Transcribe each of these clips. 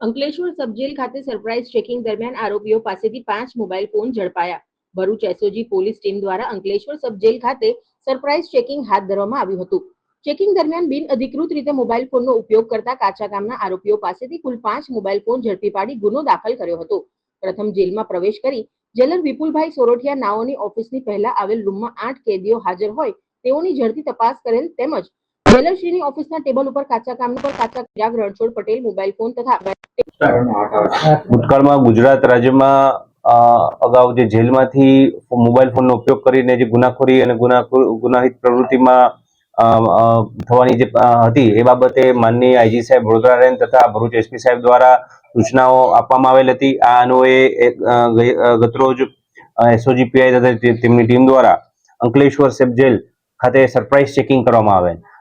Ankleshwar sub jail ખાતે surprise checking દરમિયાન આરોપીઓ પાસેથી પાંચ મોબાઈલ ફોન ઝડપાયા. ભરૂચ એસઓજી પોલીસ ટીમ દ્વારા અંકલેશ્વર સબજેલ ખાતે સરપ્રાઇઝ ચેકિંગ હાથ ધરવામાં આવ્યું હતું. ચેકિંગ દરમિયાન બિન અધિકૃત રીતે મોબાઈલ ફોનનો ઉપયોગ કરતા કાચા ગામના આરોપીઓ પાસેથી કુલ પાંચ મોબાઈલ ફોન ઝડપી પાડી ગુનો દાખલ કર્યો હતો. પ્રથમ જેલમાં પ્રવેશ કરી જેલર વિપુલભાઈ સોરઠિયા નાઓની ઓફિસની પહેલા આવેલ રૂમમાં આઠ કેદીઓ હાજર હોય તેઓની ઝડપી તપાસ કરેલ તેમજ જેલરશ્રીની ઓફિસના ટેબલ ઉપર કાચા કામના પર કાચા ચિરાગ રણછોડ પટેલ મોબાઈલ ફોન તથા ભૂતકાળમાં ગુજરાત રાજ્યમાં અગાઉ જે જેલમાંથી મોબાઈલ ફોનનો ઉપયોગ કરીને જે ગુનાખોરી અને ગુનાહિત પ્રવૃત્તિમાં થવાની જે હતી એ બાબતે માનનીય આઈજી સાહેબ વડોદરા રેન્જ તથા ભરૂચ એસપી સાહેબ દ્વારા સૂચનાઓ આપવામાં આવેલ હતી. આ અન્વયે ગતરોજ એસઓજી પીઆઈ તથા તેમની ટીમ દ્વારા અંકલેશ્વર સેબ જેલ ખાતે સરપ્રાઇઝ ચેકિંગ કરવામાં આવેલ.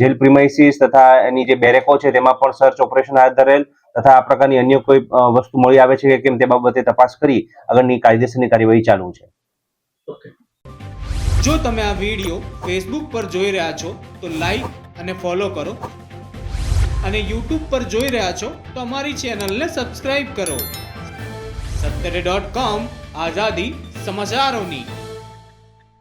જેલ પ્રિમાઇસીસ તથા એની જે બેરેકો છે તેમાં પણ સર્ચ ઓપરેશન હાથ ધરેલ તથા આ પ્રકારની અન્ય કોઈ વસ્તુ મળી આવે છે કે કેમ તે બાબતે તપાસ કરી આગળની કાયદેસરની કાર્યવાહી ચાલુ છે. જો તમે આ વીડિયો ફેસબુક પર જોઈ રહ્યા છો, તો લાઈક અને ફોલો કરો. અને યુટ્યુબ પર જોઈ રહ્યા છો, તો અમારી ચેનલને સબસ્ક્રાઈબ કરો. સત્તરે ડોટ કોમ આઝાદી સમાચારોની.